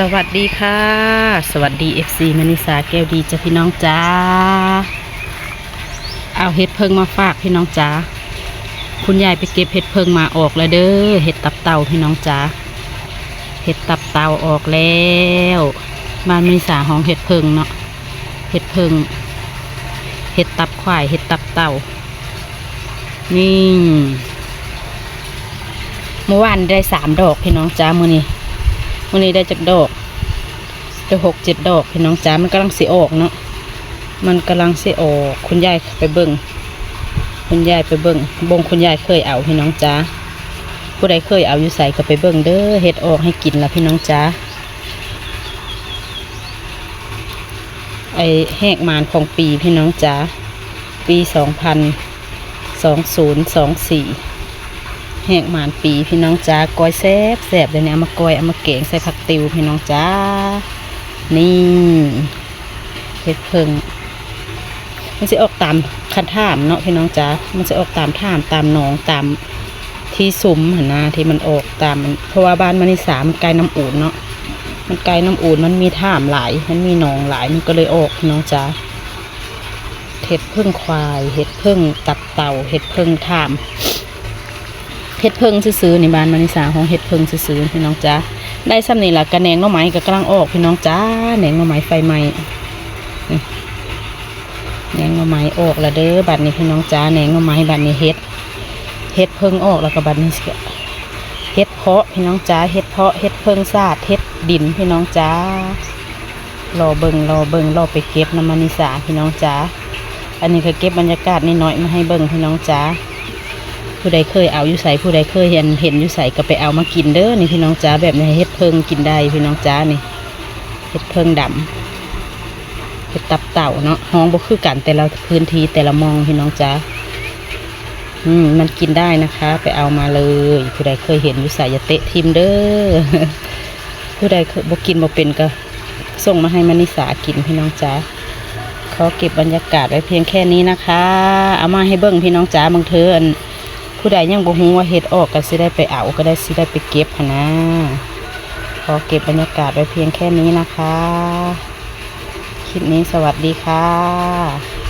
สวัสดีค่ะ สวัสดี FC มณิสาแก้วดีจ้ะพี่น้องจ้า เอาเห็ดเพิงมาฝากพี่น้องจ้า คุณยายไปเก็บเห็ดเพิงมาออกแล้วเด้อ เห็ดตับเต่าพี่น้องจ้า เห็ดตับเต่าออกแล้วบ้านมณิสาห้องเห็ดเพิงเนาะ เห็ดเพิง เห็ดตับควาย เห็ดตับเต่า นี่เมื่อวานได้สามดอกพี่น้องจ้ามือนี้ วันนี้ได้จากดอกจะหกเจ็ดดอกพี่น้องจ๋ามันกำลังสีออกเนาะมันกำลังสีออกคุณยายไปเบิ่งคุณยายไปเบิ่งบงคุณยายเคยเอาพี่น้องจ๋าผู้ใดเคยเอาอยู่ใส่ก็ไปเบิ่งเด้อเฮ็ดออกให้กินละพี่น้องจ๋าไอแหกมานของปีพี่น้องจ๋าปีสองพันสองศูนย์สองสี่ แหกหมานปีพี่น้องจ้ากอยแซบแซบเดี๋ยวนี้เอามากอยเอามาเก่งใส่ผักติวพี่น้องจ้า นี่เห็ดเพิงมันจะออกตามคันท่ามเนาะพี่น้องจ้ามันจะออกตามท่ามตามหนองตามที่ซุ้มหันนะที่มันออกตามมันเพราะว่าบ้านมันนิสามันไกลน้ำอูนเนาะมันไกลน้ำอูนมันมีท่ามหลาย มันมีหนองหลายมันก็เลยออกพี่น้องจ้าเห็ดเพิ่งควาย เห็ดเพิ่งตับเต่าเห็ดเพิ่งท่าม เห็ดเพิงซื้อๆในบ้านมานิสาของเห็ดเพิงซื้อๆพี่น้องจ้าได้ซ้ำนี่ละกระแหนงน่อไม้ก็กลังออกพี่น้องจ้าแหนงน่อไม้ไฟไหม้แหนงน่อไม้ออกล้วเด้อบัดนี้พี่น้องจ้าแหนงน่อไม้บัดนี้เห็ดเห็ดเพิงออกแล้วก็บัดนี้เห็ดเพาะพี่น้องจ้าเห็ดเพาะเห็ดเพิงซาดเห็ดดินพี่น้องจ้ารอเบิงรอเบิงรอไปเก็บน้ำมานิสาพี่น้องจ้าอันนี้ก็เก็บบรรยากาศนิดหน่อยมาให้เบิงพี่น้องจ้า ผู้ใดเคยเอาอยู่ใส่ผู้ใดเคยเห็นเห็นอยู่ใส่ก็ไปเอามากินเด้อนี่พี่น้องจ้าแบบนี้เฮ็ดเพิงกินได้พี่น้องจ้านี่เฮ็ดเพิงดำเฮ็ดตับเต่าเนาะห้องบ่คือกันแต่ละพื้นที่แต่ละมองพี่น้องจ้าอืมมันกินได้นะคะ ไปเอามาเลยผู้ใดเคยเห็นอยู่ใส่อย่าเตะทิมเด้อผู้ใดเคยบ่กินบ่เป็นก็ส่งมาให้มานิสากินพี่น้องจ้าขอเก็บบรรยากาศไว้เพียงแค่นี้นะคะ เอามาให้เบิ่งพี่น้องจ้าบางเทออัน ผู้ใดยังบ่ฮู้ว่าเห็ดออกก็สิได้ไปเอาก็ได้สิได้ไปเก็บหั้นนะขอเก็บบรรยากาศไว้เพียงแค่นี้นะคะ คลิปนี้สวัสดีค่ะ